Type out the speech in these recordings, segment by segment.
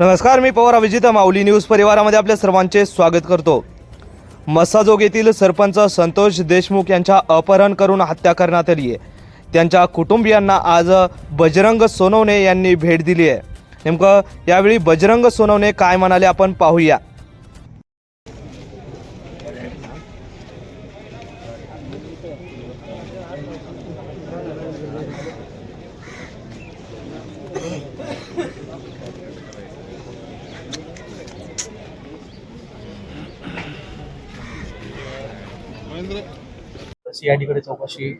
नमस्कार मी पवार अभिजित माऊली न्यूज परिवारामध्ये आपल्या सर्वांचे स्वागत करतो. मसाजोग येथील सरपंच संतोष देशमुख यांच्या अपहरण करून हत्या करण्यात आली आहे. त्यांच्या कुटुंबियांना आज बजरंग सोनवणे यांनी भेट दिली आहे. नेमकं यावेळी बजरंग सोनवणे काय म्हणाले आपण पाहूया. सीआयडी कडे चौकशी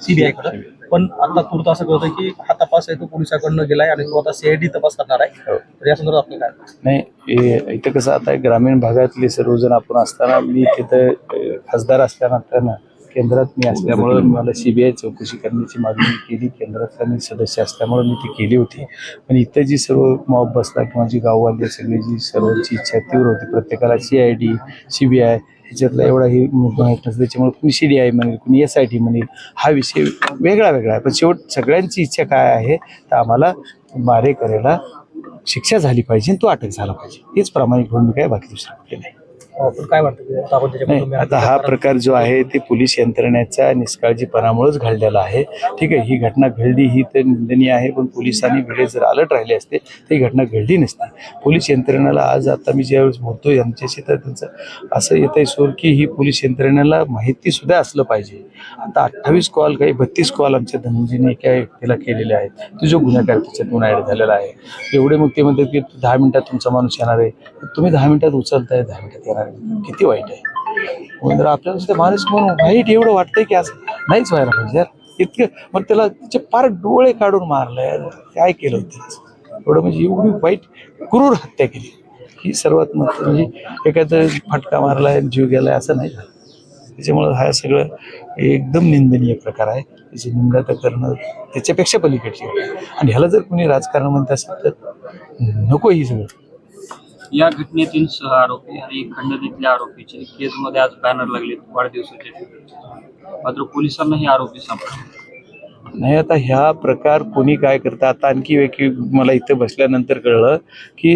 सीबीआयकडे. पण आता तूर्त असं कळतं की हा तपास आहे तो पोलिसाकडनं गेलाय आणि तो आता सीआयडी तपास करणार आहे. हो. तर या संदर्भात आपलं काय? नाही इथं कसं आता ग्रामीण भागातले सर्वजण आपण असताना मी तिथं खासदार असल्यानंतर ना केंद्रात मी असल्यामुळं मला सीबीआय चौकशी करण्याची मागणी केली. केंद्रातला मी सदस्य असल्यामुळं मी ती केली होती. पण इथं जी सर्व मॉब बसला किंवा जी गाववाले सगळी जी सर्वांची इच्छा तीव्र होती. प्रत्येकाला C I D C B I ह्याच्यातला एवढा हे माहिती माहीत नसतं त्याच्यामुळे कुणी सी डी आय म्हणेल कुणी एस आय टी म्हणेल हा विषय वेगळा वेगळा आहे. पण शेवट सगळ्यांची इच्छा काय आहे तर आम्हाला मारेकऱ्याला शिक्षा झाली पाहिजे आणि तो अटक झाला पाहिजे. हेच प्रामाणिक भूमिका आहे. बाकी दुसरं कुठे नाही. पण काय वाटतं आता आपण त्याच्या नाही कुटुंबियांना- आता हा प्रकार जो आहे ते पोलीस यंत्रणेच्या निष्काळजीपणामुळेच घडलेला आहे. ठीक आहे ही घटना घडली ही तर निंदनीय आहे पण पोलिसांनी वेळेस जर अलर्ट राहिले असते तर ही घटना घडली नसती. पोलीस यंत्रणेला आज आता मी ज्यावेळेस बोलतो यांच्याशी तर त्यांचं असं येत आहे सोर की ही पोलीस यंत्रणेला माहिती सुद्धा असलं पाहिजे. आता अठ्ठावीस कॉल काही बत्तीस कॉल आमच्या धनंजयने एका व्यक्तीला केलेले आहेत. तो जो गुन्हेगार त्याच्यातून ऍड झालेला आहे. एवढे मग ते म्हणतात की दहा मिनिटात तुमचा माणूस येणार आहे. तुम्ही दहा मिनिटात उचलताय दहा मिनिटात येणार आहे. किती वाईट आहे. म्हणून जर आपल्याला ते माणूस म्हणून वाईट एवढं वाटतंय की असं नाहीच व्हायला पाहिजे. यार इतकं मग त्याला तिचे फार डोळे काढून मारलंय. काय केलं होतं एवढं म्हणजे एवढी वाईट क्रूर हत्या केली. ही सर्वात महत्त्व म्हणजे एखादं फटका मारलाय जीव गेलाय असं नाही झालं. त्याच्यामुळं हा सगळं एकदम निंदनीय प्रकार आहे. त्याची निंदा तर करणं त्याच्यापेक्षा पलीकडची आणि ह्याला जर कोणी राजकारण म्हणत असेल तर नको ही सगळं. या घटनेतील सह आरोपी आणि खंडणीतल्या आरोपीचे केसमध्ये आज बॅनर लागले वाढदिवसाचे. मात्र पोलिसांना हे आरोपी सापडले. नाही आता ह्या प्रकार कोणी काय करता? आता आणखी एक मला इथं बसल्यानंतर कळलं की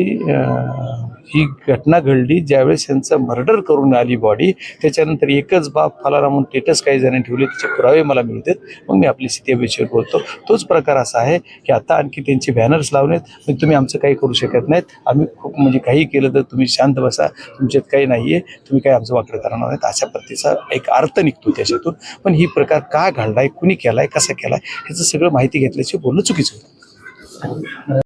ही घटना घडली. ज्यावेळेस त्यांचं मर्डर करून आली बॉडी त्याच्यानंतर एकच बाप फलाना म्हणून स्टेटस काही जणांनी ठेवले त्याचे पुरावे मला मिळतात. मग मी आपली स्थिती बोलतो. तोच प्रकार असा आहे की आता आणखी त्यांचे बॅनर्स लावलेत मग तुम्ही आमचं काही करू शकत नाहीत. आम्ही खूप म्हणजे काही केलं तर तुम्ही शांत बसा. तुमच्यात काही नाही आहे तुम्ही काही आमचं वाकडं करणार नाहीत. अशा प्रतीचा एक अर्थ निघतो त्याच्यातून. पण ही प्रकार का घडलाय? कुणी केलाय? कसा केलाय? ह्याचं सगळं माहिती घेतल्याशिवाय बोलणं चुकीचं होतं.